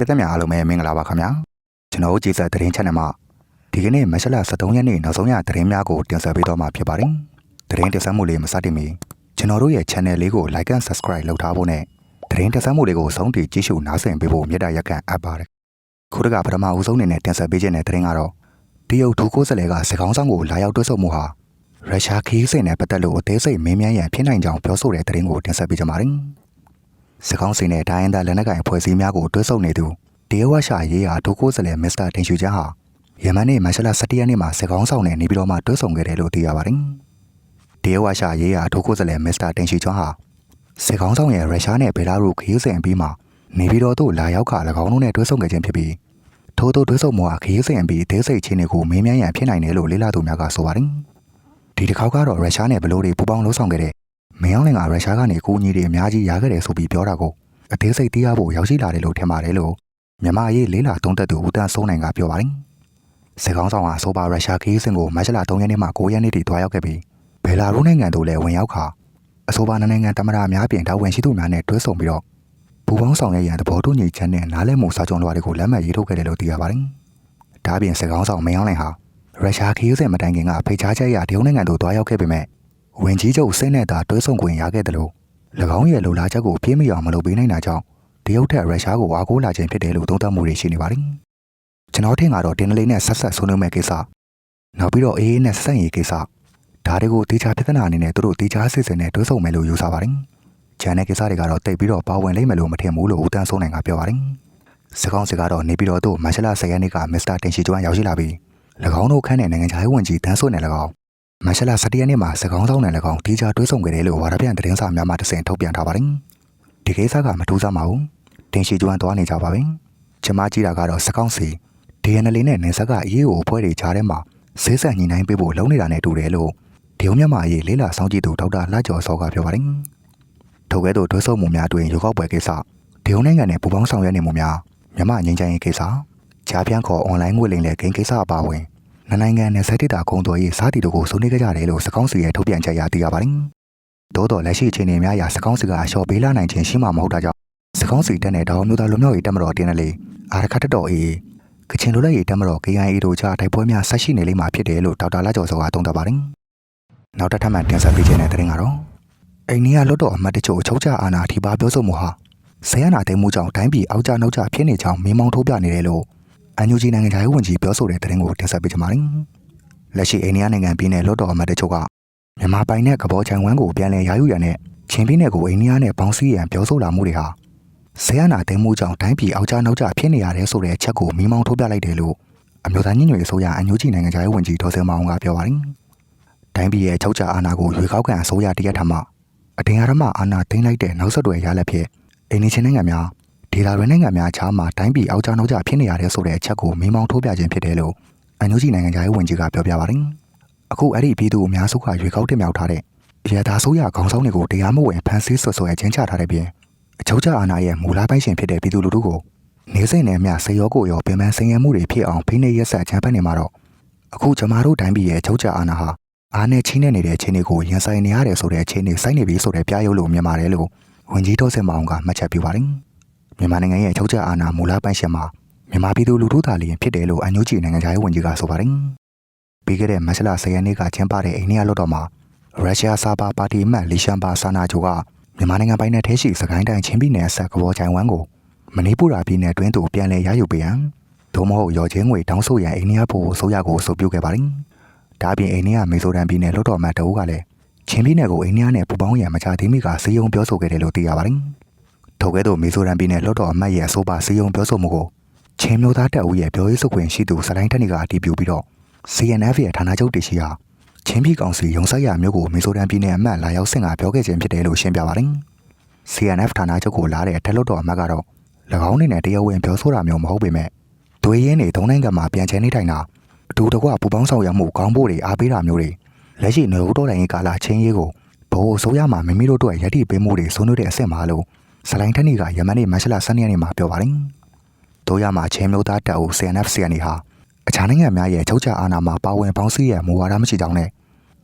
သတင်းပတ်သက်များအားလုံးပဲမင်္ဂလာပါခင်ဗျာကျွန်တော်တို့ကြည်စက်သတင်း channel မှာဒီကနေ့မတ်လ23ရက်နေ့နောက်ဆုံးရသတင်းများကိုတင်ဆက်ပေးတော့မှာဖြစ်ပါတယ်သတင်းတင်ဆက်မှုလေးမစတင်မီကျွန်တော်တို့ရဲ့ channel လေးကို like and subscribe လုပ်ထားဖို့နဲ့သတင်းတင်ဆက်မှုလေးကိုဆုံးဖြတ်ကြည့်ရှုနားဆင်ပေးဖို့မြတ်တာရက်ကန်အပ်ပါတယ်ခုတကပထမဦးဆုံးအနေနဲ့တင်ဆက်ပေးခြင်းတဲ့သတင်းကတော့တရုတ်ဒုကိုးစလဲကစကောင်းဆောင်ကိုလာရောက်တွဲဆုံမှုဟာရုရှားခီးစင်နဲ့ပတ်သက်လို့အသေးစိတ်မင်းမြန်းရန်ဖြစ်နိုင်ကြောင်းပြောဆိုတဲ့သတင်းကိုတင်ဆက်ပေးကြပါမယ် စကောင်းစင်နဲ့ဒိုင်းဒါလက်နက်ကိုင်ဖွဲ့စည်းများကိုတွဲဆုံနေသူတရုတ်ဝရှာရေးဟာဒုကိုးစလဲမစ္စတာတင်ရှူချန်ဟာယမန်နေ့မတ်လ17ရက်နေ့မှာစကောင်းဆောင်နဲ့နေပြည်တော်မှာတွဲဆုံခဲ့တယ်လို့သိရပါတယ်။တရုတ်ဝရှာရေးဟာဒုကိုးစလဲမစ္စတာတင်ရှူချန်ဟာစကောင်းဆောင်ရဲ့ရုရှားနဲ့ဘယ်လာရုခရီးစဉ်ပြီးမှနေပြည်တော်သို့လာရောက်ခါ၎င်းတို့နဲ့တွဲဆုံခဲ့ခြင်းဖြစ်ပြီးထို့သောတွဲဆုံမှုဟာခရီးစဉ်ပြီးဒေသစိတ်ချင်းတွေကိုမင်းမြန်းရန်ဖြစ်နိုင်တယ်လို့လေ့လာသူများကဆိုပါတယ်။ဒီတစ်ခေါက်ကတော့ရုရှားနဲ့ဘယ်လိုတွေပူးပေါင်းလှုပ်ဆောင်ခဲ့တဲ့ မင်းအောင်လင်ကရုရှားကနေကိုကြီးတွေအများကြီးရခဲ့တယ်ဆိုပြီးပြောတာကိုအသေးစိတ်သိရဖို့ရောက်ရှိလာတယ်လို့ထင်ပါတယ်လို့မြန်မာရေးလေးလာသုံးသက်သူဦးတန်းစိုးနိုင်ကပြောပါတယ်။စစ်ကောင်းဆောင်ဟာဆိုပါရုရှားခီးစင်ကိုမတ်လ3ရက်နေ့မှ9ရက်နေ့ထိတွားရောက်ခဲ့ပြီးဘယ်လာရုနိုင်ငံတို့လည်းဝင်ရောက်ခါအဆိုပါနိုင်ငံတမရအများပြင်တာဝန်ရှိသူများနဲ့တွဲဆုံပြီးတော့ဘူပေါင်းဆောင်ရဲ့ရန်သဘောတူညီချက်နဲ့နားလည်မှုစာချုပ်လွှာတွေကိုလက်မှတ်ရေးထိုးခဲ့တယ်လို့သိရပါတယ်။ဒါ့အပြင်စစ်ကောင်းဆောင်မင်းအောင်လှိုင်ဟာရုရှားခီးစင်မတိုင်ခင်ကဖိတ်ကြားချက်အရတရုတ်နိုင်ငံတို့တွားရောက်ခဲ့ပေမဲ့ ဝင်ကြီးချုပ်စိတ်နဲ့သာတွဲဆုံခွင့်ရခဲ့တယ်လို့၎င်းရဲ့လိုလားချက်ကိုပြည့်မီအောင်မလုပ်ပေးနိုင်တာကြောင့်တရုတ်ထက်ရုရှားကိုအားကိုးလာခြင်းဖြစ်တယ်လို့သုံးသပ်မှုတွေရှိနေပါတယ်။ကျွန်တော်ထင်ကတော့တင်းနလေးနဲ့ဆက်ဆက်ဆွေးနွေးမဲ့ကိစ္စနောက်ပြီးတော့အေးအေးနဲ့ဆက်ရင်ကိစ္စဒါတွေကိုတေချာပြဿနာအနေနဲ့သူတို့တေချာစစ်စင်နဲ့တွဲဆုံမယ်လို့ယူဆပါတယ်။ဂျန်တဲ့ကိစ္စတွေကတော့တိတ်ပြီးတော့ပါဝင်လိမ့်မယ်လို့မထင်ဘူးလို့ဦးတန်းစိုးနိုင်ကပြောပါတယ်။စကောင်းစကတော့နေပြီးတော့သူ့မန်ချက်လာ10ရက်နေ့ကမစ္စတာတင်ရှိကျွမ်းရောက်ရှိလာပြီး၎င်းတို့ခန့်တဲ့နိုင်ငံခြားရေးဝန်ကြီးတန်းစိုးနဲ့၎င်း မန်ချက်လာ17ရက်နေ့မှာစကောင်းဆောင်နဲ့၎င်းတေချာတွဲဆုံခဲ့တယ်လို့ဝါရပြန်သတင်းစာများမှတစင်ထုတ်ပြန်ထားပါတယ်။ဒီကိစ္စကမထူးဆန်းပါဘူး။တင်ရှိကျွမ်းသွားနေကြပါပြီ။ကျမကြည့်တာကတော့စကောင်းစီ DNA နဲ့နေဆက်ကအရေးကိုအဖွဲ့တွေကြားထဲမှာဆေးဆက်ညှိနှိုင်းပေးဖို့လုပ်နေတာနဲ့တူတယ်လို့ဒီုံမြတ်မအရေးလေးလာဆောင်ကြည့်သူဒေါက်တာလှကျော်စောကပြောပါတယ်။ထို့ကဲ့သို့တွဲဆုံမှုများတွင်ရုပ်ောက်ပွဲကိစ္စဒီုံနိုင်ငံနဲ့ပူပေါင်းဆောင်ရွက်နေမှုများမြမငင်းချိုင်းရေးကိစ္စဂျာပြန်ခေါ်အွန်လိုင်းငွေလိမ်တဲ့ဂိမ်းကိစ္စအပါအဝင် နှစ်နိုင်ငံနဲ့ဆက်တစ်တာကုံတော်ရေးစားတီတို့ကိုဆွေးနွေးကြကြတယ်လို့စကောင်းစီရဲ့ထုတ်ပြန်ချက်အရသိရပါတယ်။သို့တော်လက်ရှိအခြေအနေများအရစကောင်းစီကအလျှော်ပေးလာနိုင်ခြင်းရှိမှမဟုတ်တာကြောင့်စကောင်းစီတက်တဲ့ဒေါ်မျိုးသားလူမျိုးရေးတက်မတော်တင်းတယ်လေအာရခတ်တတော်အေးကချင်လူလက်ရေးတက်မတော် KIA တို့ကြားတိုက်ပွဲများဆက်ရှိနေလိမ့်မှာဖြစ်တယ်လို့ဒေါက်တာလာကျော်စောကသုံးသပ်ပါတယ်နောက်တစ်ထပ်မှတင်ဆက်ပေးခြင်းတဲ့တဲ့ရင်ကတော့အိန္ဒိယလွတ်တော်အမတ်တချို့အချုပ်ချအာဏာထိပါပြောဆိုမှုဟာဆရာနာသိမ်းမှုကြောင့်တိုင်းပြည်အောက်ကျနောက်ကျဖြစ်နေကြောင်းမင်းမောင်းထုတ်ပြနေတယ်လို့ အန်ယူဂျီနိုင်ငံခြားရေးဝန်ကြီးပြောဆိုတဲ့တဲ့ရင်ကိုတင်ဆက်ပေးချင်ပါတယ်လက်ရှိအိန္ဒိယနိုင်ငံပြည်နယ်လွတ်တော်အမတ်တချို့ကမြန်မာပိုင်တဲ့ကဘောချန်ဝမ်ကိုပြန်လည်ရယူရတဲ့ချင်းပြည်နယ်ကိုအိန္ဒိယနဲ့ပေါင်းစည်းရန်ပြောဆိုလာမှုတွေဟာဆရာနာသိမ်းမှုကြောင့်တိုင်းပြည်အောက်ကျနောက်ကျဖြစ်နေရတယ်ဆိုတဲ့အချက်ကိုမိမောင်းထုတ်ပြလိုက်တယ်လို့အမျိုးသားညီညွတ်ရေးအစိုးရအန်ယူဂျီနိုင်ငံခြားရေးဝန်ကြီးဒေါ်စင်မောင်ကပြောပါတယ်။တိုင်းပြည်ရဲ့ချုပ်ချအာဏာကိုရွေးကောက်ခံအစိုးရတရက်ထမှအတင်းအဓမ္မအာဏာသိမ်းလိုက်တဲ့နောက်ဆက်တွဲရလက်ဖြစ်အိန္ဒိချင်းနိုင်ငံများ ဒေသတွင်းနိုင်ငံများခြားမှာတိုင်းပြည်အောက်ကျနောက်ကျဖြစ်နေရတယ်ဆိုတဲ့အချက်ကိုမိမောင်းထုတ်ပြခြင်းဖြစ်တယ်လို့အန်ယူဂျီနိုင်ငံခြားရေးဝန်ကြီးကပြောပြပါတယ်။အခုအဲ့ဒီပြည်သူအများစုကရွေးကောက်တင်မြှောက်ထားတဲ့ရတာဆိုးရခေါင်းဆောင်တွေကိုတရားမဝင်ဖမ်းဆီးဆွဆွဲချင်းချထားတဲ့ပြင်အချုပ်ချအာဏာရဲ့မူလပိုင်ရှင်ဖြစ်တဲ့ပြည်သူလူထုကိုနေစိမ့်နဲ့မျှဆေရောကိုရောပင်ပန်းဆင်းရဲမှုတွေဖြစ်အောင်ဖိနှိပ်ရက်ဆက်ချမ်းဖက်နေမှာတော့အခုကျမတို့တိုင်းပြည်ရဲ့အချုပ်ချအာဏာဟာအားနဲ့ချင်းနေနေတဲ့အခြေအနေကိုရင်ဆိုင်နေရတယ်ဆိုတဲ့အခြေအနေစိုက်နေပြီဆိုတဲ့ပြရုပ်လို့မြင်ပါတယ်လို့ဝန်ကြီးတော်စင်မောင်ကမှတ်ချက်ပြုပါတယ် မြန်မာနိုင်ငံရဲ့အချုပ်ချအာဏာမူလပိုင်ရှင်မှာမြန်မာပြည်သူလူထုသားလျင်ဖြစ်တယ်လို့အန်ယူဂျီနိုင်ငံခြားရေးဝန်ကြီးကဆိုပါတယ်ပြီးခဲ့တဲ့မတ်လ10ရက်နေ့ကကျင်းပတဲ့အိန္ဒိယလွှတ်တော်မှာရုရှားစာပါပါတီအမတ်လီရှန်ပါဆာနာချိုကမြန်မာနိုင်ငံပိုင်းနယ်ထဲရှိစကိုင်းတိုင်းချင်းပြည်နယ်ဆက်ကဘောချိုင်ဝမ်ကိုမနီပူရာပြည်နယ်တွင်းသို့ပြန်လည်ရယူပေးရန်သို့မဟုတ်ရော်ချင်းငွေတောင်းဆိုရန်အိန္ဒိယဖို့အစိုးရကိုအဆိုပြုခဲ့ပါတယ်။ဒါ့အပြင်အိန္ဒိယမီဇိုရမ်ပြည်နယ်လွှတ်တော်မှတအုပ်ကလည်းချင်းပြည်နယ်ကိုအိန္ဒိယနဲ့ပူးပေါင်းရန်မချသေးမီကစီယုံပြောဆိုခဲ့တယ်လို့သိရပါတယ်။ ထို့ကဲ့သို့မီဇိုရမ်ပြည်နယ်လွှတ်တော်အမတ်ရဲ့အဆိုပါစီယုံပြောဆိုမှုကိုချင်းမျိုးသားတပ်ဦးရဲ့ပြောရေးဆိုခွင့်ရှိသူစလိုင်းတက်နီကအတည်ပြုပြီးတော့ CNF ရဲ့ဌာနချုပ်တရှိဟာချင်းပြည်ကောင်စီရုံဆိုင်ရာမျိုးကိုမီဇိုရမ်ပြည်နယ်အမတ်လာရောက်ဆင့်ကပြောခဲ့ခြင်းဖြစ်တယ်လို့ရှင်းပြပါတယ်။ CNF ဌာနချုပ်ကိုလာတဲ့ထက်လွတ်တော်အမတ်ကတော့၎င်းအနေနဲ့တရားဝင်ပြောဆိုတာမျိုးမဟုတ်ပေမဲ့ဒွေရင်းတွေသုံးနိုင်ငံမှာပြန်ချဲနေထိုင်တာအတူတကွပူပေါင်းဆောင်ရွက်မှုကောင်းဖို့တွေအားပေးတာမျိုးတွေလက်ရှိနေဦးတော်လိုင်းကာလာချင်းရေးကိုဘိုးအစိုးရမှာမိမိတို့အတွက်ရည်တည်ပေးမှုတွေဆုံးနှုတ်တဲ့အဆင့်မှာလို့ စလိုင်းထက်နီကယမန်နေ့မတ်လ12ရက်နေ့မှာပြောပါတယ်။တို့ရမှာချင်းမျိုးသားတပ်ဦး CNF CNA ဟာအခြားနိုင်ငံများရဲ့ချုပ်ချအာဏာမှာပါဝင်ပေါင်းစည်းရမူဝါဒမရှိကြောင်းနဲ့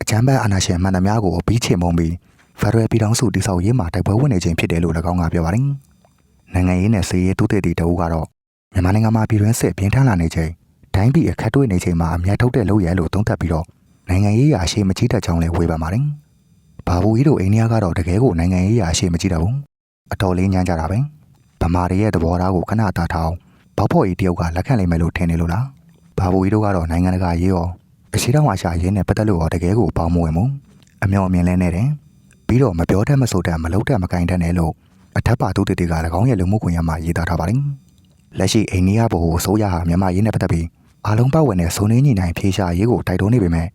အချမ်းဘတ်အာဏာရှင်မှန်သမျှကိုအပြီးချေမှုန်းပြီးဖက်ဒရယ်ပြည်ထောင်စုတည်ဆောက်ရေးမှာတိုက်ပွဲဝင်နေခြင်းဖြစ်တယ်လို့၎င်းကပြောပါတယ်။နိုင်ငံရေးနဲ့စီးရေးတူးတဲ့တီတအုပ်ကတော့မြန်မာနိုင်ငံမှာပြည်တွင်းစစ်ပြင်းထန်လာနေချိန်တိုင်းပြည်အခက်တွေ့နေချိန်မှာအမျက်ထုတ်တဲ့လုပ်ရလို့သုံးသပ်ပြီးတော့နိုင်ငံရေးရာအရှိမကြီးတတ်ကြောင်းလည်းဝေဖန်ပါတယ်။ဘာဘူးကြီးတို့အိန္ဒိယကတော့တကယ်ကိုနိုင်ငံရေးရာအရှိမကြီးတတ်ဘူး။ အတော်လေးညံ့ကြတာပဲ။ဗမာတွေရဲ့သဘောထားကိုခဏတာထားအောင်ဘောက်ဖို့ကြီးတယောက်ကလက်ခံလိုက်မယ်လို့ထင်နေလို့လား။ဘာဘူးကြီးတို့ကတော့နိုင်ငံတကာရေးရောအရှိတောင်အာရှရေးနဲ့ပတ်သက်လို့ရောတကယ်ကိုပေါင်းမဝင်ဘူး။အမျော်အမြင်လဲနေတယ်။ပြီးတော့မပြောတတ်မဆိုတတ်မလုပ်တတ်မကင်တတ်နဲ့လို့အထက်ပါသူတေတွေက၎င်းရဲ့လူမှုကွန်ရက်မှာရေးသားထားပါတယ်။လက်ရှိအိန္ဒိယဘို့အစိုးရဟာမြန်မာရေးနဲ့ပတ်သက်ပြီးအားလုံးပတ်ဝန်းတဲ့စုံနေညီနိုင်ဖြေရှာရေးကိုတိုက်တွန်းနေပေမဲ့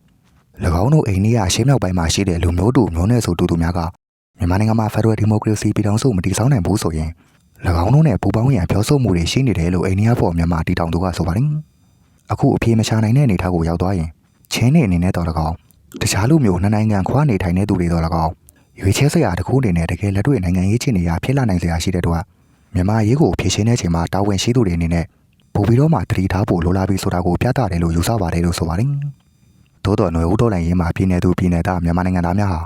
၎င်းတို့အိန္ဒိယရှေးမြောက်ပိုင်းမှာရှိတဲ့လူမျိုးတူမျိုးနွယ်စုတူတူများက မြန်မာနိုင်ငံမှာဖက်ဒရယ်ဒီမိုကရေစီပြည်ထောင်စုမတည်ဆောက်နိုင်ဘူးဆိုရင်၎င်းတို့နဲ့ပူးပေါင်းရန်ပြောဆိုမှုတွေရှိနေတယ်လို့အိန္ဒိယပေါ်မြန်မာတည်ထောင်သူကဆိုပါတယ်။အခုအပြေမရှာနိုင်တဲ့အနေအထားကိုရောက်သွားရင်ချင်းနေအနေနဲ့တော့၎င်းတခြားလူမျိုးနှစ်နိုင်ငံခွာနေထိုင်တဲ့သူတွေတော့၎င်းရွေးချယ်စရာတစ်ခုအနေနဲ့တကယ်လက်တွေ့နိုင်ငံရေးချင်နေရဖြစ်လာနိုင်စရာရှိတဲ့တော့မြန်မာရေးကိုဖြည့်ရှင်းတဲ့အချိန်မှာတာဝန်ရှိသူတွေအနေနဲ့ပို့ပြီးတော့မှတတိထားဖို့လိုလာပြီဆိုတာကိုပြသတယ်လို့ယူဆပါတယ်လို့ဆိုပါတယ်။သို့တော်ຫນွေဦးတော်လိုင်းရေးမှာပြည်내သူပြည်내သားမြန်မာနိုင်ငံသားများဟာ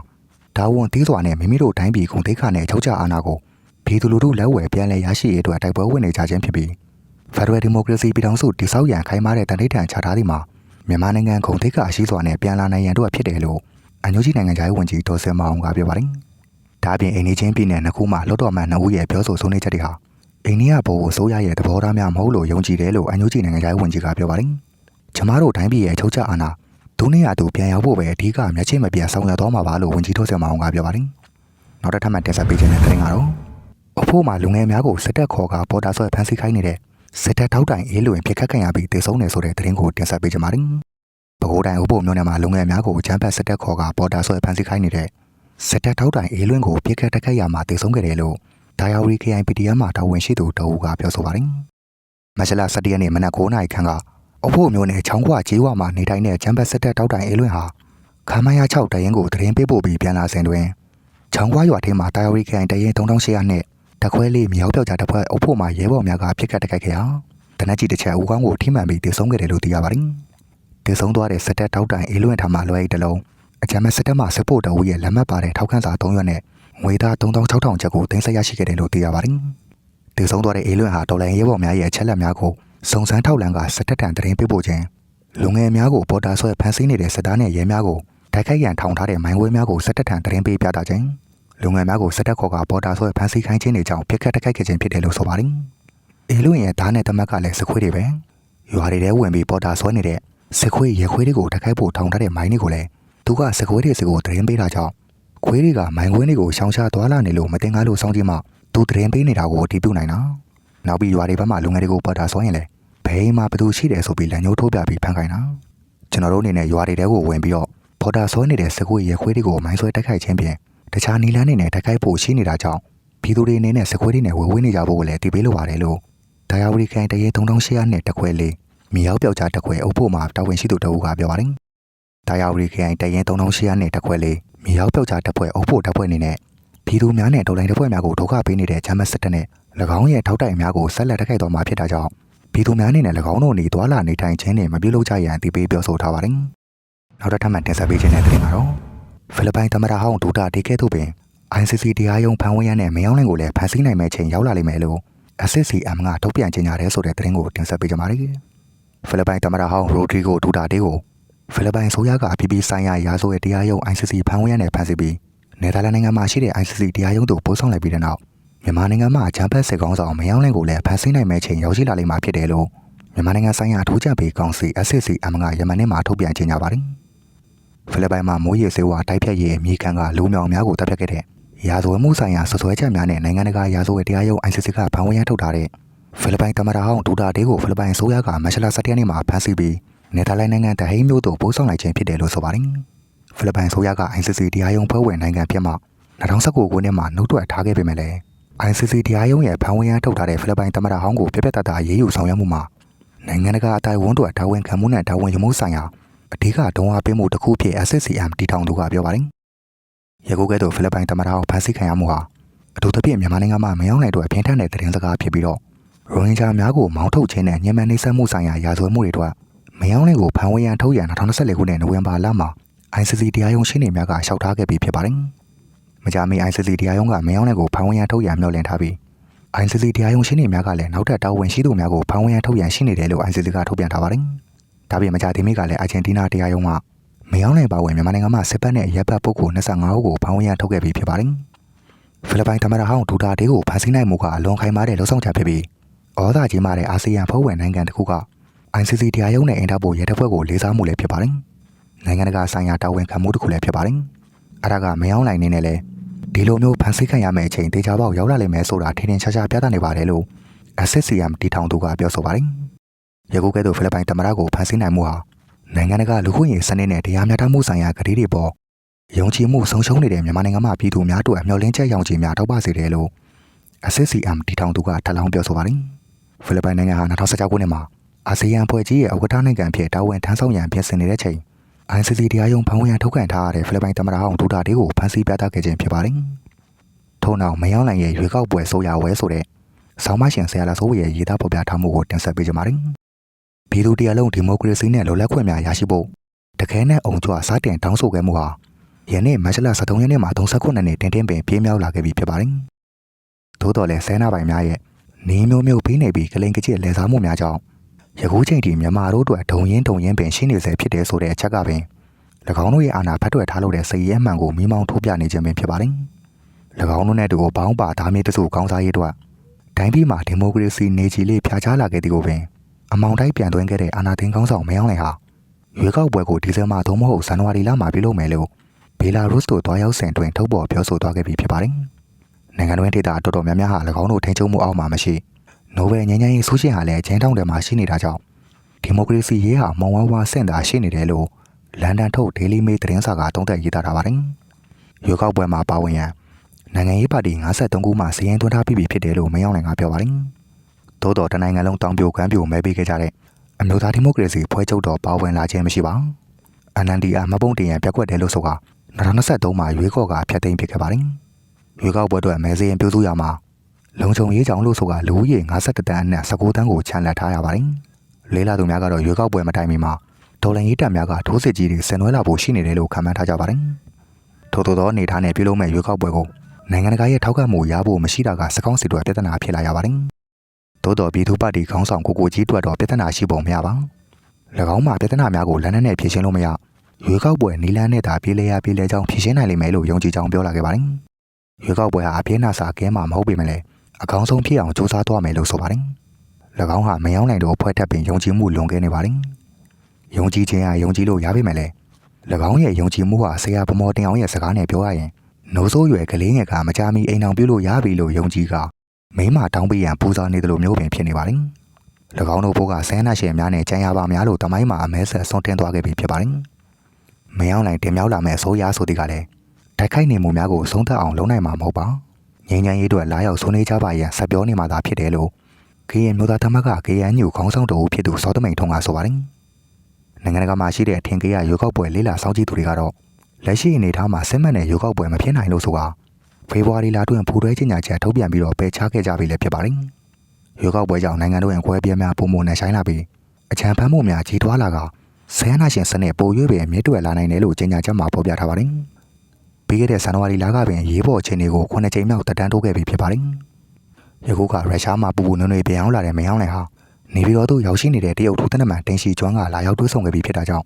ဒါဝန်သီးစွာနဲ့မိမိတို့တိုင်းပြည်ကုန်သိက္ခာနဲ့ချုပ်ချအာဏာကိုပြည်သူလူထုလက်ဝယ်ပြန်လည်ရရှိရေးအတွက်တိုက်ပွဲဝင်နေကြခြင်းဖြစ်ပြီးဖက်ဒရယ်ဒီမိုကရေစီပြည်ထောင်စုတည်ဆောက်ရန်ခိုင်မာတဲ့တန်ထိပ်တန်ချထားသည့်မှာမြန်မာနိုင်ငံကုန်သိက္ခာရှိစွာနဲ့ပြန်လာနိုင်ရန်တို့ဖြစ်တယ်လို့အန်ယူဂျီနိုင်ငံသားဝန်ကြီးဒေါ်စင်မအောင်ကပြောပါတယ်။ဒါအပြင်အိန္ဒိချင်းပြည်နယ်နှစ်ခုမှလွတ်တော်မှန်နှစ်ဦးရဲ့ပြောဆိုဆုံးဖြတ်ချက်တွေဟာအိန္ဒိယဘိုးအစိုးရရဲ့သဘောထားများမဟုတ်လို့ယုံကြည်တယ်လို့အန်ယူဂျီနိုင်ငံသားဝန်ကြီးကပြောပါတယ်။ကျမတို့တိုင်းပြည်ရဲ့ချုပ်ချအာဏာ ဒုနေရသူပြန်ရောက်ဖို့ပဲအဓိကမျက်ခြေမပြတ်ဆောင်ရွက်သွားမှာပါလို့ဝန်ကြီးဒေါ်စင်မအောင်ကပြောပါတယ်။နောက်တစ်ထပ်မှတင်ဆက်ပေးခြင်းတဲ့တင်ကတော့အဖို့မှာလူငယ်များကိုစစ်တပ်ခေါ်ကပေါ်တာဆွဲဖမ်းဆီးခိုင်းနေတဲ့စစ်တပ်ထောက်တိုင်အေးလွင်ပြစ်ခတ်ခံရပြီးတေဆုံးနေဆိုတဲ့သတင်းကိုတင်ဆက်ပေးကြပါမယ်။ပဲခူးတိုင်းဥပိုလ်မြို့နယ်မှာလူငယ်များကိုချမ်းပတ်စစ်တပ်ခေါ်ကပေါ်တာဆွဲဖမ်းဆီးခိုင်းနေတဲ့စစ်တပ်ထောက်တိုင်အေးလွင်ကိုပြစ်ခတ်တက်ခတ်ရမှာတေဆုံးခဲ့တယ်လို့ဒါယာဝရီ KIPDM မှာတာဝန်ရှိသူတအူးကပြောဆိုပါတယ်။မတ်လ17ရက်နေ့မနက်9:00နာရီခန့်က အဖို့မျိုးနဲ့ချောင်းခွကျေးဝမှာနေထိုင်တဲ့ချမ်းပတ်စစ်တပ်တောက်တိုင်အေးလွင်ဟာခမရ6တရင်ကိုတရင်ပေးပို့ပြီးပြန်လာစဉ်တွင်ချောင်းခွရွာထဲမှာတာယာဝရီခိုင်တရင်3800နဲ့တခွဲလေးမြောက်ပြောက်ကြတစ်ဖွဲ့အုပ်ဖို့မှာရဲဘော်များကပြစ်ခတ်တက်ခိုက်ခဲ့ရာတနက်ကြီးတစ်ချက်ဦးကောင်းကိုထိမှန်ပြီးတေဆုံးခဲ့တယ်လို့သိရပါတယ်။တေဆုံးသွားတဲ့စစ်တပ်တောက်တိုင်အေးလွင်ထံမှလွှဲတလုံးအကြမ်းမဲ့စစ်တပ်မှစစ်ဖို့တအူးရဲ့လက်မှတ်ပါတဲ့ထောက်ခန်းစာ3ရွက်နဲ့ငွေသား3600ကျပ်ကိုတင်ဆက်ရရှိခဲ့တယ်လို့သိရပါတယ်။တေဆုံးသွားတဲ့အေးလွင်ဟာဒေါ်လာရဲဘော်များရဲ့အချက်လက်များကို စုံစမ်းထောက်လန်းကစစ်တပ်ထံတရင်ပေးပို့ခြင်းလူငယ်များကိုပေါ်တာဆွဲဖမ်းဆီးနေတဲ့စစ်သားနဲ့ရဲများကိုတိုက်ခိုက်ရန်ထောင်ထားတဲ့မိုင်းဝဲများကိုစစ်တပ်ထံတရင်ပေးပြတာခြင်းလူငယ်များကိုစစ်တပ်ခေါ်ကပေါ်တာဆွဲဖမ်းဆီးခိုင်းခြင်းတွေကြောင့်ပြစ်ခတ်တိုက်ခိုက်ခဲ့ခြင်းဖြစ်တယ်လို့ဆိုပါတယ်။အေလွင်ရဲ့ဓာတ်နဲ့တမက်ကလည်းစခွေးတွေပဲရွာတွေထဲဝင်ပြီးပေါ်တာဆွဲနေတဲ့စခွေးရဲခွေးတွေကိုတိုက်ခိုက်ဖို့ထောင်ထားတဲ့မိုင်းတွေကိုလည်းသူကစခွေးတွေစီကိုတရင်ပေးတာကြောင့်ခွေးတွေကမိုင်းခွင်းတွေကိုရှောင်ရှားသွားလာနေလို့မတင်ကားလို့စောင်းကြည့်မှသူတရင်ပေးနေတာကိုအတည်ပြုနိုင်တာ။ နောက်ပြီးရွာတွေဘက်မှလူငယ်တွေကိုပေါ်တာဆွဲရင်လည်းဘယ်မှာဘသူရှိတယ်ဆိုပြီးလက်ညှိုးထိုးပြပြီးဖမ်းခိုင်းတာကျွန်တော်တို့အနေနဲ့ရွာတွေတဲကိုဝင်ပြီးတော့ပေါ်တာဆွဲနေတဲ့စကွေးရဲခွေးတွေကိုမိုင်းဆွဲတိုက်ခိုက်ခြင်းဖြင့်တခြားနီလန်းတွေနဲ့တိုက်ခိုက်ဖို့ရှိနေတာကြောင့်ပြည်သူတွေအနေနဲ့စကွေးတွေနဲ့ဝေဝေးနေကြဖို့ကိုလည်းတည်ပေးလိုပါတယ်လို့ဒါယာဝရီခိုင်တရေ3800နဲ့တခွဲလေးမြေရောက်ပြောက်ကြားတခွဲအုပ်ဖို့မှာတာဝန်ရှိသူတအုပ်ကပြောပါတယ်ဒါယာဝရီခိုင်တရေ3800နဲ့တခွဲလေးမြေရောက်ပြောက်ကြားတခွဲအုပ်ဖို့တခွဲအနေနဲ့ပြည်သူများနဲ့ဒေါ်လာတစ်ဖွဲ့များကိုဒုက္ခပေးနေတဲ့ဂျမတ်စစ်တပ်နဲ့၎ င်းရဲ့ထောက်တိုင်များကိုဆက်လက်တိုက်ခိုက်တော်မှာဖြစ်တာကြောင့်ပြည်သူများအနေနဲ့၎င်းတို့နေသွားလာနေထိုင်ခြင်းနဲ့မပြုလုပ်ကြရန်တည်ပေးပြောဆိုထားပါတယ်။နောက်တစ်ထပ်မှတင်ဆက်ပေးခြင်းတဲ့တင်ကတော့ဖိလစ်ပိုင်သမ္မတဟောင်းဒူတာဒေကဲတို့ပင် ICC တရားရုံးဖမ်းဝရမ်းနဲ့မယောင်းလင်းကိုလည်းဖမ်းဆီးနိုင်မဲ့ချိန်ရောက်လာလိမ့်မယ်လို့ SCCM ကထုတ်ပြန်ကြေညာတယ်ဆိုတဲ့သတင်းကိုတင်ဆက်ပေးကြပါမယ်။ဖိလစ်ပိုင်သမ္မတဟောင်းရိုဒရီဂိုဒူတာဒေကိုဖိလစ်ပိုင်ဆိုရကအပြည်ပြည်ဆိုင်ရာရာဇဝတ်တရားရုံး ICC ဖမ်းဝရမ်းနဲ့ဖမ်းဆီးပြီးနယ်သာလန်နိုင်ငံမှာရှိတဲ့ ICC တရားရုံးသို့ပို့ဆောင်လိုက်ပြီးတဲ့နောက် မြန်မာနိုင်ငံမှာဂျမ်ဘတ်စစ်ကောင်ဆောင်မယောင်းလင်းကိုလည်းဖမ်းဆီးနိုင်မဲ့ချိန်ရောက်ရှိလာလိမ့်မှာဖြစ်တယ်လို့မြန်မာနိုင်ငံဆိုင်ရာထိုးချပေးကောင်စီ SCCM ကယမန်နေ့မှာထုတ်ပြန်ကြေညာပါတယ်။ဖိလစ်ပိုင်မှာမိုးရေစေဝါတိုက်ဖြတ်ရေးအမိခံကလူမြောင်များကိုတပ်ဖြတ်ခဲ့တဲ့ရာဇဝတ်မှုဆိုင်ရာဆွဆွဲချက်များနဲ့နိုင်ငံတကာရာဇဝတ်တရားရုံး ICC ကဖမ်းဝရမ်းထုတ်ထားတဲ့ဖိလစ်ပိုင်သမ္မတဟောင်းဒူတာဒေးကိုဖိလစ်ပိုင်ဆိုရကမတ်လ17ရက်နေ့မှာဖမ်းဆီးပြီးနယ်သာလန်နိုင်ငံတဟိန်းမြို့သို့ပို့ဆောင်လိုက်ခြင်းဖြစ်တယ်လို့ဆိုပါတယ်။ဖိလစ်ပိုင်ဆိုရက ICC တရားရုံးဖွဲ့ဝင်နိုင်ငံဖြစ်မှ2019ခုနှစ်မှာနှုတ်ထွက်ထားခဲ့ပေမဲ့လည်း ICC တရားရုံးရဲ့ဖမ်းဝရမ်းထုတ်ထားတဲ့ဖိလစ်ပိုင်သမ္မတဟောင်းကိုပြက်ပြက်တတရေးယူဆောင်ရွက်မှုမှာနိုင်ငံတကာအတိုင်းဝန်တို့တာဝန်ခံမှုနဲ့တာဝန်ယူမှုဆိုင်ရာအဓိကဒုံအားပေးမှုတစ်ခုဖြစ် SCCM တည်ထောင်သူကပြောပါတယ်။ရခိုကဲ့သို့ဖိလစ်ပိုင်သမ္မတဟောင်းဖမ်းဆီးခံရမှုဟာအထူးသဖြင့်မြန်မာနိုင်ငံမှာမရောက်နိုင်တဲ့အပြင်းထန်တဲ့သတင်းစကားဖြစ်ပြီးတော့ရိုဟင်ဂျာများကိုမောင်းထုတ်ခြင်းနဲ့ညှဉ်းပန်းနှိပ်စက်မှုဆိုင်ရာရာဇဝတ်မှုတွေအတွက်မယောင်းလင်းကိုဖမ်းဝရမ်းထုတ်ရန်2014ခုနှစ်နိုဝင်ဘာလမှာ ICC တရားရုံးရှင်းနေများကလျှောက်ထားခဲ့ပြီးဖြစ်ပါတယ်။မ ကြာမီ ICC တရားရုံးကမယောင်းလင်းကိုဖမ်းဝရမ်းထုတ်ရန်မျှော်လင့်ထားပြီး ICC တရားရုံးရှင်းနေများကလည်းနောက်ထပ်တာဝန်ရှိသူများကိုဖမ်းဝရမ်းထုတ်ပြန်ရှိနေတယ်လို့ ICC ကထုတ်ပြန်ထားပါတယ်။ဒါပြင်မကြသေးမီကလည်းအာဂျင်တီးနားတရားရုံးကမယောင်းနိုင်ပါဝင်မြန်မာနိုင်ငံမှာစစ်ပတ်နဲ့ရပ်ပတ်ပုဂ္ဂိုလ်25ဦးကိုဖမ်းဝရမ်းထုတ်ခဲ့ပြီးဖြစ်ပါတယ်။ဖိလစ်ပိုင်သမ္မတဟောင်းဒူတာတေးကိုဖမ်းဆီးနိုင်မှုကအလွန်ခိုင်မာတဲ့လှုံ့ဆော်ချက်ဖြစ်ပြီးဩဇာကြီးမားတဲ့အာဆီယံဖွဲ့ဝင်နိုင်ငံတစ်ခုက ICC တရားရုံးနဲ့အင်တာပိုရဲတပ်ဖွဲ့ကိုလေးစားမှုလည်းဖြစ်ပါတယ်။နိုင်ငံတကာဆိုင်ရာတာဝန်ခံမှုတစ်ခုလည်းဖြစ်ပါတယ်။အဲဒါကမယောင်းနိုင်နေနဲ့လေ ဒီလိုမျိုးဖန်ဆီးခံရမယ့်အချိန်တေချာပေါက်ရောက်လာလိမ့်မယ်ဆိုတာထင်ထင်ရှားရှားပြသနေပါတယ်လို့ SCCM တီထောင်သူကပြောဆိုပါတယ်။ယခုကဲ့သို့ဖိလစ်ပိုင်သမ္မတကိုဖန်ဆီးနိုင်မှုဟာနိုင်ငံတကာလူခွင့်ရေးစနစ်နဲ့တရားမျှတမှုဆိုင်ရာကတိတွေပေါ်ယုံကြည်မှုဆုံးရှုံးနေတဲ့မြန်မာနိုင်ငံမှာပြည်သူများတို့အမျှော်လင့်ချက်ရောင်ချီများထောက်ပစေတယ်လို့ SCCM တီထောင်သူကထပ်လောင်းပြောဆိုပါတယ်။ဖိလစ်ပိုင်နိုင်ငံဟာ2016ခုနှစ်မှာအာဆီယံဖွဲ့ကြီးရဲ့ဥက္ကဋ္ဌနိုင်ငံဖြစ်တာဝန်ထမ်းဆောင်ရန်ပြင်ဆင်နေတဲ့ချိန် ICC တရားရုံးဖမ်းဝရမ်းထုတ်ကန်ထားတဲ့ဖိလစ်ပိုင်သမ္မတဟောင်းဒူတာတေးကိုဖမ်းဆီးပြသခဲ့ခြင်းဖြစ်ပါတယ်။ထို့နောက်မယောင်းလိုင်ရဲ့ရွေးကောက်ပွဲဆိုရဝဲဆိုတဲ့ဆောင်းမရှင်ဆရာလာဆိုးရဲ့ရေးသားဖော်ပြထားမှုကိုတင်ဆက်ပေးကြပါမယ်။ပြည်သူတရားလုံးဒီမိုကရေစီနဲ့လွတ်လပ်ခွင့်များရရှိဖို့တခဲနဲ့အုံကြွစတင်တောင်းဆိုခဲ့မှုဟာယနေ့မတ်လ23ရက်နေ့မှာ39နှစ်တင်တင်ပင်ပြင်းမြောက်လာခဲ့ပြီဖြစ်ပါတယ်။သို့တော်လည်းဆဲနာပိုင်များရဲ့နေမျိုးမျိုးပြီးနေပြီးကလိန်ကကျစ်လဲစားမှုများကြောင့် ယခုချိန်ထိမြန်မာတို့အတွက်ဒုံရင်ဒုံရင်ပင်ရှိနေစေဖြစ်တယ်ဆိုတဲ့အချက်ကပင်၎င်းတို့ရဲ့အာဏာဖတ်ထွက်ထားလို့တဲ့စိတ်ရဲမှန်ကိုမိမောင်းထိုးပြနေခြင်းပင်ဖြစ်ပါတယ်။၎င်းတို့နဲ့တူကိုဘောင်းပါဓာမြေတစုကောင်းစားရေးအတွက်တိုင်းပြည်မှာဒီမိုကရေစီနေကြီးလေးဖျားချလာခဲ့သည်ကိုပင်အမောင်တိုက်ပြန်သွင်းခဲ့တဲ့အာဏာသိမ်းကောင်းဆောင်မယောင်းနိုင်ဟာရွေးကောက်ပွဲကိုဒီဇင်ဘာသို့မဟုတ်ဇန်နဝါရီလမှာပြုလုပ်မယ်လို့ဘေလာရုစ်တို့တွားရောက်စဉ်တွင်ထုတ်ပေါ်ပြောဆိုသွားခဲ့ပြီးဖြစ်ပါတယ်။နိုင်ငံတွင်းဒေသတော်တော်များများဟာ၎င်းတို့ထိန်းချုပ်မှုအောက်မှာမရှိ နိုဘယ်ငြိမ်းချမ်းရေးဆုရှင်ဟာလည်းဂျင်းတောင်းတယ်မှာရှိနေတာကြောင့်ဒီမိုကရေစီရေးဟာမုံဝါးဝါဆင့်တာရှိနေတယ်လို့လန်ဒန်ထုတ် Daily Mail သတင်းစာကတုံ့တက်ရေးသားထားပါတယ်။ရွေးကောက်ပွဲမှာပါဝင်ရန်နိုင်ငံရေးပါတီ53ခုမှစည်ရင်သွင်းထားပြီးပြီဖြစ်တယ်လို့မယောင်းနိုင်ကပြောပါတယ်။သို့တော်တနိုင်ငံလုံးတောင်ပြိုကမ်းပြိုမဲပေးခဲ့ကြတဲ့အမျိုးသားဒီမိုကရေစီဖွဲ့ချုပ်တော်ပါဝင်လာခြင်းမရှိပါ။ NNDR မပုံတင်ရန်ပြက်ကွက်တယ်လို့ဆိုက2023မှာရွေးကောက်ကဖျက်သိမ်းဖြစ်ခဲ့ပါတယ်။ရွေးကောက်ပွဲအတွက်မဲစရင်ပြုစုရမှာ လုံခြုံရေးကြောင့်လို့ဆိုကလူဦးရေ52တန်းအနက်19တန်းကိုချန်လှပ်ထားရပါတယ်။လေးလာသူများကတော့ရွေးကောက်ပွဲမတိုင်မီမှာဒေါ်လာရေးတပ်များကထိုးစစ်ကြီးတွေဆင်နွှဲလာဖို့ရှိနေတယ်လို့ခန့်မှန်းထားကြပါတယ်။ထို့သောသောအနေထားနဲ့ပြုလုပ်မဲ့ရွေးကောက်ပွဲကိုနိုင်ငံတကာရဲ့ထောက်ခံမှုရဖို့မရှိတာကစကောင်းစီတွေပြဿနာဖြစ်လာရပါတယ်။သို့တော်ပြည်သူ့ပါတီခေါင်းဆောင်ကိုကိုကြီးတွက်တော့ပြဿနာရှိပုံမရပါ။၎င်းမှာပြဿနာများကိုလက်နက်နဲ့ဖြေရှင်းလို့မရရွေးကောက်ပွဲနီလန်းနဲ့သာပြေးလဲရပြေးလဲကြောင်းဖြေရှင်းနိုင်လိမ့်မယ်လို့ယုံကြည်ကြောင်းပြောလာခဲ့ပါတယ်။ရွေးကောက်ပွဲဟာအပြင်းနာစာကဲမှာမဟုတ်ပေမဲ့လည်း အကောင်းဆုံးဖြစ်အောင်စူးစမ်းသွားမယ်လို့ဆိုပါတယ်။၎င်းဟာမယောင်းနိုင်တော့ဖွဲ့ထပ်ပင်ယုံကြည်မှုလွန်ကဲနေပါတယ်။ယုံကြည်ခြင်းဟာယုံကြည်လို့ရပါမယ်လေ။၎င်းရဲ့ယုံကြည်မှုဟာဆရာဗမော်တင်အောင်ရဲ့စကားနဲ့ပြောရရင်နိုးဆိုးရွယ်ကလေးငယ်ကမကြမီအိမ်အောင်ပြုလို့ရပြီလို့ယုံကြည်ကမိမတောင်းပေးရန်ပူဇော်နေတယ်လို့မျိုးပင်ဖြစ်နေပါတယ်။၎င်းတို့ဘိုးကဆန်းနာရှင်များနဲ့ကြံရပါများလို့တမိုင်းမှာအမဲဆက်ဆွန့်တင်သွားခဲ့ပြီဖြစ်ပါတယ်။မယောင်းနိုင်တင်မြောက်လာမဲ့အစိုးရဆိုတဲ့ကလည်းတိုက်ခိုက်နေမှုများကိုဆုံးသက်အောင်လုပ်နိုင်မှာမဟုတ်ပါ။ ငြိမ်းချမ်းရေးအတွက်လာရောက်ဆွေးနွေးကြပါရန်ဆက်ပြောနေမှာသာဖြစ်တယ်လို့ခေရင်မျိုးသားသမဂ္ဂ KNU ခေါင်းဆောင်တော်ဖြစ်သူစောတမိန်ထုံးကဆိုပါတယ်။နိုင်ငံတကာမှာရှိတဲ့ထင်ကေးရရွေးကောက်ပွဲလေးလာစောင့်ကြည့်သူတွေကတော့လက်ရှိအနေအထားမှာစစ်မှန်တဲ့ရွေးကောက်ပွဲမဖြစ်နိုင်လို့ဆိုတာဖေဖော်ဝါရီလတွင်ပူတွဲချင်းညာချက်ထုတ်ပြန်ပြီးတော့ပယ်ချခဲ့ကြပြီလည်းဖြစ်ပါတယ်။ရွေးကောက်ပွဲကြောင့်နိုင်ငံတော်ရဲ့ခွဲပြဲများပုံမနဲ့ဆိုင်လာပြီးအချမ်းဖမ်းမှုများကြီးထွားလာကဆဲနာရှင်စနစ်ပိုရွေးပင်မြစ်တွယ်လာနိုင်တယ်လို့ချင်းညာချက်မှာဖော်ပြထားပါတယ်။ ပြီးခဲ့တဲ့ဇန်နဝါရီလကပင်ရေးပေါ်အခြေအနေကိုခုနှစ်ကြိမ်မြောက်တက်တန်းတိုးခဲ့ပြီဖြစ်ပါတယ်။ယခုကရုရှားမှာပူပူနွေ့နွေ့ပြန်အောင်လာတဲ့မယောင်းနိုင်ဟာနေပြည်တော်သို့ရောက်ရှိနေတဲ့တရုတ်ထူးသက်နမန်တင်ရှိကျွမ်းကလာရောက်တွေ့ဆုံခဲ့ပြီးဖြစ်တာကြောင့်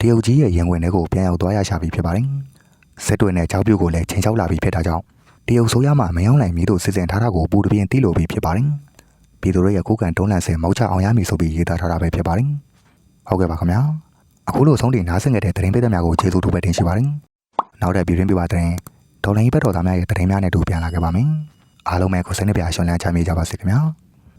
တရုတ်ကြီးရဲ့ရင်ဝင်တွေကိုပြန်ရောက်သွားရရှာပြီဖြစ်ပါတယ်။စစ်တွေနဲ့ကြောက်ပြုတ်ကိုလည်းချိန်ချောက်လာပြီဖြစ်တာကြောင့်တရုတ်ဆိုရမှမယောင်းနိုင်မည်တို့စစ်စင်ထားတာကိုပူတပြင်းသိလိုပြီးဖြစ်ပါတယ်။ပြည်သူတို့ရဲ့ကိုကန်တွန်းလှန်ဆင်မောက်ချအောင်ရမည်ဆိုပြီးရေးသားထားတာပဲဖြစ်ပါတယ်။ဟုတ်ကဲ့ပါခင်ဗျာ။အခုလိုဆုံးတင်နားဆင်ခဲ့တဲ့သတင်းပေးသမျှကိုကျေးဇူးတူပဲတင်ရှိပါတယ်။ နောက်တဲ့ပြည်တွင်းပြပါတဲ့ဒေါ်လာကြီးဘက်တော်သားများရဲ့သတင်းများနဲ့တူပြန်လာခဲ့ပါမယ်။အားလုံးပဲကိုစိတ်နှပြရှင်လန်းချမ်းမြေကြပါစေခင်ဗျာ။